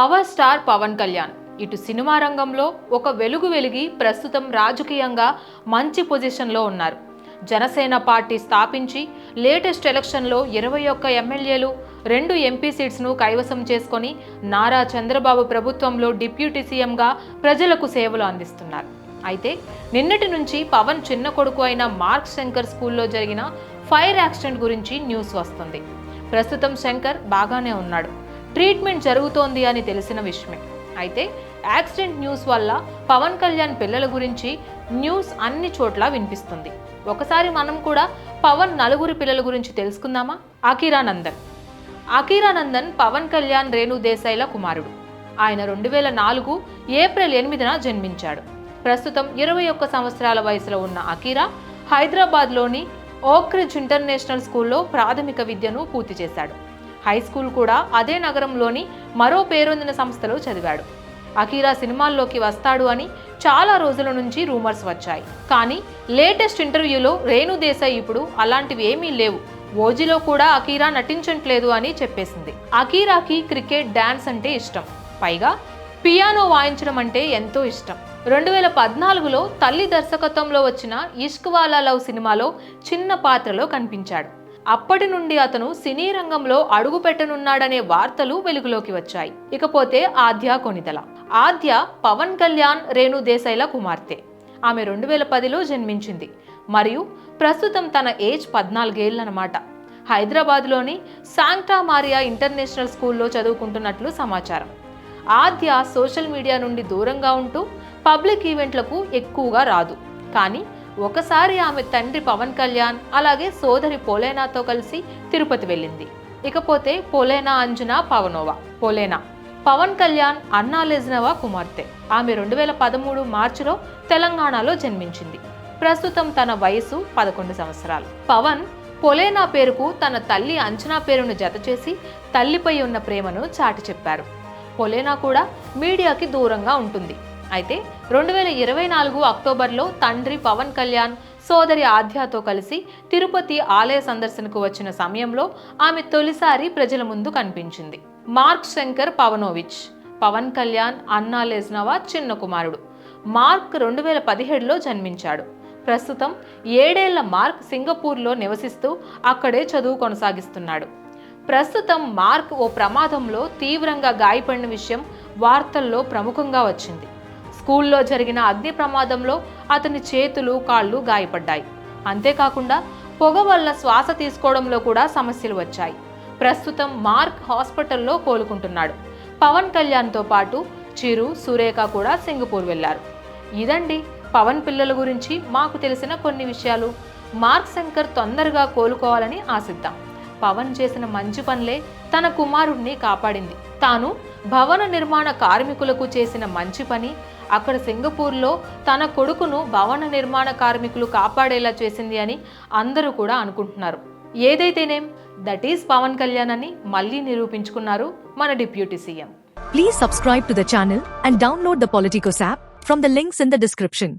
Power star Pawan Kalyan. ఇటు cinema రంగంలో ఒక వెలుగు వెలిగి ప్రస్తుతం రాజకీయంగా మంచి పొజిషన్లో ఉన్నారు. జనసేన పార్టీ స్థాపించి లేటెస్ట్ ఎలక్షన్లో ఇరవై ఒక్క ఎమ్మెల్యేలు రెండు ఎంపీ సీట్స్ను కైవసం చేసుకొని నారా చంద్రబాబు ప్రభుత్వంలో డిప్యూటీ సీఎంగా ప్రజలకు సేవలు అందిస్తున్నారు. అయితే నిన్నటి నుంచి పవన్ చిన్న కొడుకు అయిన మార్క్ శంకర్ స్కూల్లో జరిగిన ఫైర్ యాక్సిడెంట్ గురించి న్యూస్ వస్తుంది. ప్రస్తుతం శంకర్ బాగానే ఉన్నాడు. ట్రీట్మెంట్ జరుగుతోంది అని తెలిసిన విషయమే అయితే యాక్సిడెంట్ న్యూస్ వల్ల పవన్ కళ్యాణ్ పిల్లల గురించి న్యూస్ అన్ని చోట్ల వినిపిస్తుంది. ఒకసారి మనం కూడా పవన్ నలుగురు పిల్లల గురించి తెలుసుకుందామా? అకీరా నందన్. అకిరా నందన్ పవన్ కళ్యాణ్ రేణు దేశాయ్ల కుమారుడు. ఆయన రెండు వేల నాలుగు ఏప్రిల్ ఎనిమిదిన జన్మించాడు. ప్రస్తుతం ఇరవై ఒక్క సంవత్సరాల వయసులో ఉన్న అఖీరా హైదరాబాద్లోని ఓక్రిజ్ ఇంటర్నేషనల్ స్కూల్లో ప్రాథమిక విద్యను పూర్తి చేశాడు. హై స్కూల్ కూడా అదే నగరంలోని మరో పేరొందిన సంస్థలో చదివాడు. అకీరా సినిమాల్లోకి వస్తాడు అని చాలా రోజుల నుంచి రూమర్స్ వచ్చాయి. కానీ లేటెస్ట్ ఇంటర్వ్యూలో రేణు దేశాయ్ ఇప్పుడు అలాంటివి ఏమీ లేవు. ఓజీలో కూడా అకీరా నటించట్లేదు అని చెప్పేసింది. అకీరాకి క్రికెట్ డాన్స్ అంటే ఇష్టం. పైగా పియానో వాయించడం అంటే ఎంతో ఇష్టం. రెండు వేల పద్నాలుగులో తల్లి దర్శకత్వంలో వచ్చిన ఇష్క్వాలా లవ్ సినిమాలో చిన్న పాత్రలో కనిపించాడు. అప్పటి నుండి అతను సినీ రంగంలో అడుగు పెట్టనున్నాడనే వార్తలు వెలుగులోకి వచ్చాయి. ఇకపోతే ఆద్య కొనితల ఆద్య పవన్ కళ్యాణ్ రేణు దేశాయ్ల కుమార్తె. ఆమె రెండు వేల పదిలో జన్మించింది. మరియు ప్రస్తుతం తన ఏజ్ పద్నాలుగేళ్ళనమాట. హైదరాబాద్లోని శాంక్టా మారియా ఇంటర్నేషనల్ స్కూల్లో చదువుకుంటున్నట్లు సమాచారం. ఆద్య సోషల్ మీడియా నుండి దూరంగా ఉంటూ పబ్లిక్ ఈవెంట్లకు ఎక్కువగా రాదు. కానీ ఒకసారి ఆమె తండ్రి పవన్ కళ్యాణ్ అలాగే సోదరి పోలేనాతో కలిసి తిరుపతి వెళ్ళింది. ఇకపోతే పోలేనా అంజనా పవనోవా? పోలేనా? పవన్ కళ్యాణ్ అన్నా లెజ్నవా కుమార్తె. ఆమె రెండు వేల పదమూడు మార్చిలో తెలంగాణలో జన్మించింది. ప్రస్తుతం తన వయసు పదకొండు సంవత్సరాలు. పవన్ పొలేనా పేరుకు తన తల్లి అంచనా పేరును జతచేసి తల్లిపై ఉన్న ప్రేమను చాటి చెప్పారు పొలేనా కూడా మీడియాకి దూరంగా ఉంటుంది. అయితే రెండు వేల ఇరవై నాలుగు అక్టోబర్లో తండ్రి పవన్ కళ్యాణ్ సోదరి ఆధ్యాతో కలిసి తిరుపతి ఆలయ సందర్శనకు వచ్చిన సమయంలో ఆమె తొలిసారి ప్రజల ముందు కనిపించింది. Mark Shankar Pawanovich Pawan Kalyan Anna Lezhneva చిన్న కుమారుడు. మార్క్ రెండు వేల పదిహేడులో జన్మించాడు. ప్రస్తుతం ఏడేళ్ళ మార్క్ సింగపూర్లో నివసిస్తూ అక్కడే చదువు కొనసాగిస్తున్నాడు. ప్రస్తుతం మార్క్ ఓ ప్రమాదంలో తీవ్రంగా గాయపడిన విషయం వార్తల్లో ప్రముఖంగా వచ్చింది. స్కూల్లో జరిగిన అగ్ని ప్రమాదంలో అతని చేతులు కాళ్ళు గాయపడ్డాయి. అంతేకాకుండా పొగ వల్ల శ్వాస తీసుకోవడంలో కూడా సమస్యలు వచ్చాయి. ప్రస్తుతం మార్క్ హాస్పిటల్లో కోలుకుంటున్నాడు. పవన్ కళ్యాణ్తో పాటు చిరు సురేఖ కూడా సింగపూర్ వెళ్ళారు ఇదండి పవన్ పిల్లల గురించి మాకు తెలిసిన కొన్ని విషయాలు. మార్క్ శంకర్ తొందరగా కోలుకోవాలని ఆశిద్దాం. పవన్ చేసిన మంచి పనులే తన కుమారుడిని కాపాడింది. తాను భవన నిర్మాణ కార్మికులకు చేసిన మంచి పని అక్కడ సింగపూర్లో తన కొడుకును భవన నిర్మాణ కార్మికులు కాపాడేలా చేసింది అని అందరూ కూడా అనుకుంటున్నారు. ఏదైతేనేం దట్ ఈస్ పవన్ కళ్యాణ్ అని మళ్ళీ నిరూపించుకున్నారు మన deputy CM. Please subscribe to the channel and download the Politicos app from the links in the description